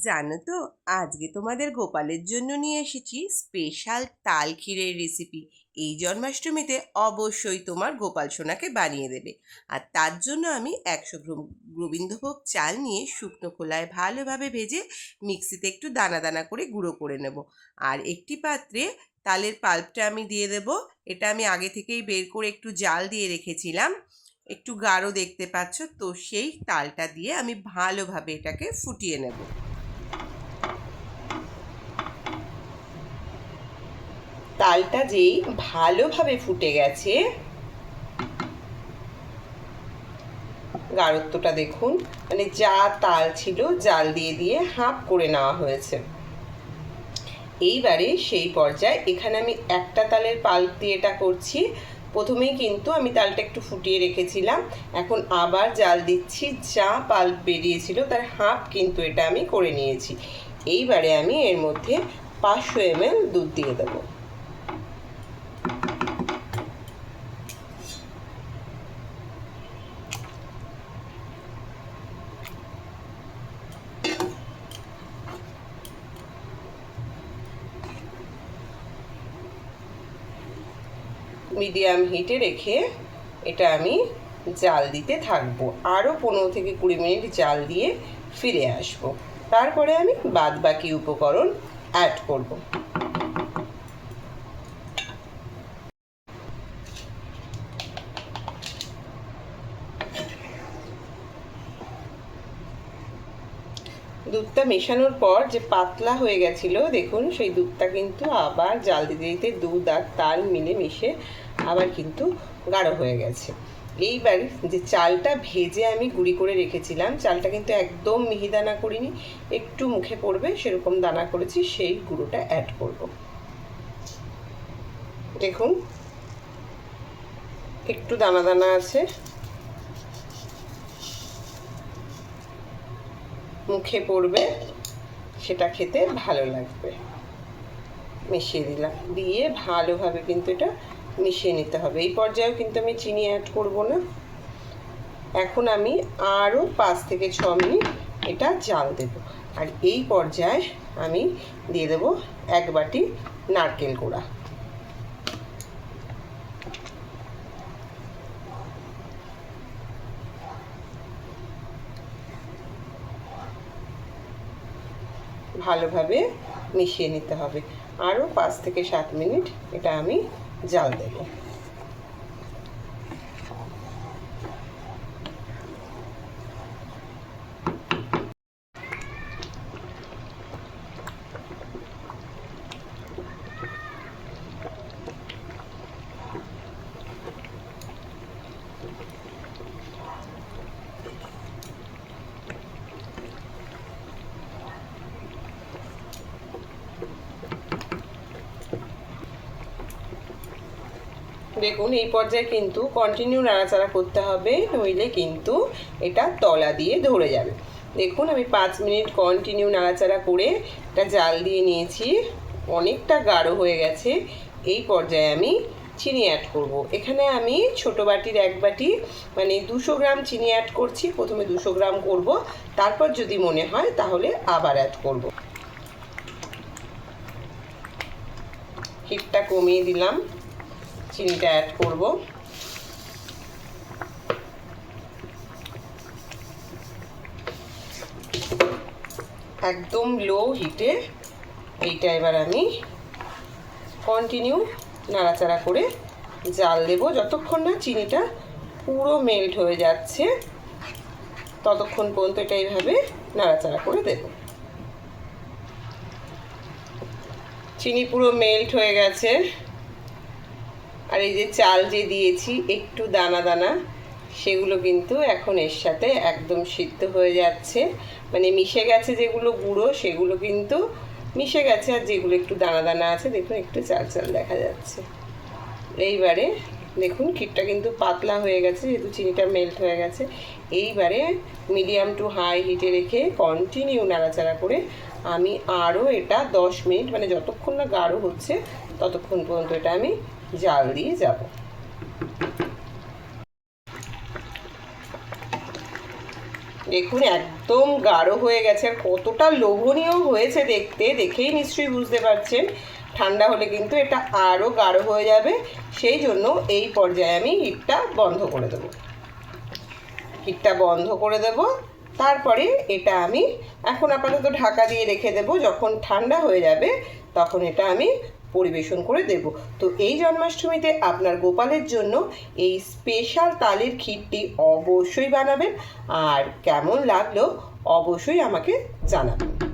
জানো তো, আজকে তোমাদের গোপালের জন্য নিয়ে এসেছি স্পেশাল তাল ক্ষীরের রেসিপি এই জন্মাষ্টমীতে অবশ্যই তোমার গোপাল সোনাকে বানিয়ে দেবে। আর তার জন্য আমি একশো গোবিন্দভোগ চাল নিয়ে শুকনো খোলায় ভালোভাবে ভেজে মিক্সিতে একটু দানা দানা করে গুঁড়ো করে নেব। আর একটি পাত্রে তালের পাল্পটা আমি দিয়ে দেব। এটা আমি আগে থেকেই বের করে একটু জাল দিয়ে রেখেছিলাম। একটু গাঢ় দেখতে পাচ্ছ তো সেই তালটা দিয়ে আমি ভালোভাবে এটাকে ফুটিয়ে নেব। তালটা যেই ভালোভাবে ফুটে গেছে, গাঢ়ত্বটা দেখুন মানে যা তাল ছিল জাল দিয়ে দিয়ে হাফ করে নেওয়া হয়েছে। এইবারে সেই পর্যায়ে এখানে আমি একটা তালের পাল্প দিয়ে এটা করছি। প্রথমেই কিন্তু আমি তালটা একটু ফুটিয়ে রেখেছিলাম, এখন আবার জাল দিচ্ছি, যা পাল্প বেরিয়েছিল তার হাফ কিন্তু এটা আমি করে নিয়েছি। এইবারে আমি এর মধ্যে পাঁচশো এমএল দুধ দিয়ে দেবো। মিডিয়াম হিটে রেখে এটা আমি জাল দিতে থাকব। আরও পনেরো থেকে কুড়ি মিনিট জাল দিয়ে ফিরে আসব। তারপরে আমি বাদ বাকি উপকরণ অ্যাড করব। দুধটা মেশানোর পর যে পাতলা হয়ে গেছিল, দেখুন, সেই দুধটা কিন্তু আবার জাল দিতে দিতে দুধ আর তাল মিলে মিশে আবার কিন্তু গাঢ় হয়ে গেছে। এইবার যে চালটা ভেজে আমি গুঁড়ি করে রেখেছিলাম, চালটা কিন্তু একদম মিহিদানা করিনি, একটু মুখে পড়বে, সেরকম দানা করেছি, সেই গুঁড়োটা অ্যাড করব। দেখুন, একটু দানা দানা আছে। মুখে পড়বে, সেটা খেতে ভালো লাগবে। মিশিয়ে দিলাম, দিয়ে ভালোভাবে কিন্তু এটা মিশিয়ে নিতে হবে। এই পর্যায়েও কিন্তু আমি চিনি অ্যাড করব না। এখন আমি আরও পাঁচ থেকে ছ মিনিট এটা জাল দেব। আর এই পর্যায়ে আমি দিয়ে দেব এক বাটি নারকেল গুঁড়া। ভালোভাবে মিশিয়ে নিতে হবে। আরও পাঁচ থেকে সাত মিনিট এটা আমি জাল দেব দেখুন, এই পর্যায়ে কিন্তু কন্টিনিউ নাড়াচাড়া করতে হবে, নইলে কিন্তু এটা তলা দিয়ে ধরে যাবে দেখুন, আমি পাঁচ মিনিট কন্টিনিউ নাড়াচাড়া করে এটা জাল দিয়ে নিয়েছি, অনেকটা গাঢ় হয়ে গেছে এই পর্যায়ে আমি চিনি অ্যাড করব। এখানে আমি ছোট বাটির এক বাটি মানে দুশো গ্রাম চিনি অ্যাড করছি, প্রথমে দুশো গ্রাম করব, তারপর যদি মনে হয় তাহলে আবার অ্যাড করব। হিটটা কমিয়ে দিলাম চিনিটা অ্যাড করব। একদম লো হিটে এইটা এবার আমি কন্টিনিউ নাড়াচাড়া করে জাল দেবো। যতক্ষণ না চিনিটা পুরো মেল্ট হয়ে যাচ্ছে, ততক্ষণ পর্যন্ত এটা এইভাবে নাড়াচাড়া করে দেব। চিনি পুরো মেল্ট হয়ে গেছে। আর এই যে চাল যে দিয়েছি, একটু দানা দানা, সেগুলো কিন্তু এখন এর সাথে একদম সিদ্ধ হয়ে যাচ্ছে। মানে মিশে গেছে যেগুলো গুঁড়ো, সেগুলো কিন্তু মিশে গেছে, আর যেগুলো একটু দানা দানা আছে, দেখুন একটু চাল চাল দেখা যাচ্ছে। এইবারে দেখুন, ক্ষীরটা কিন্তু পাতলা হয়ে গেছে, যেহেতু চিনিটা মেল্ট হয়ে গেছে। এইবারে মিডিয়াম টু হাই হিটে রেখে কন্টিনিউ নাড়াচাড়া করে আমি আরও এটা দশ মিনিট মানে যতক্ষণ না গাঢ় হচ্ছে, ততক্ষণ পর্যন্ত এটা আমি জাল দিয়ে যাব। দেখুন, একদম গাঢ় হয়ে গেছে। আর কতটা লোভনীয় হয়েছে দেখতে, দেখেই নিশ্চয়ই বুঝতে পারছেন। ঠান্ডা হলে কিন্তু এটা আরও গাঢ় হয়ে যাবে। সেই জন্য এই পর্যায়ে আমি হিটটা বন্ধ করে দেবো। হিটটা বন্ধ করে দেব। তারপরে এটা আমি এখন আপাতত ঢাকা দিয়ে রেখে দেব। যখন ঠান্ডা হয়ে যাবে, তখন এটা আমি পরিবেশন করে দেব। তো এই জন্মাষ্টমীতে আপনার গোপালের জন্য এই স্পেশাল তালের ক্ষীরটি অবশ্যই বানাবেন। আর কেমন লাগল অবশ্যই আমাকে জানাবেন।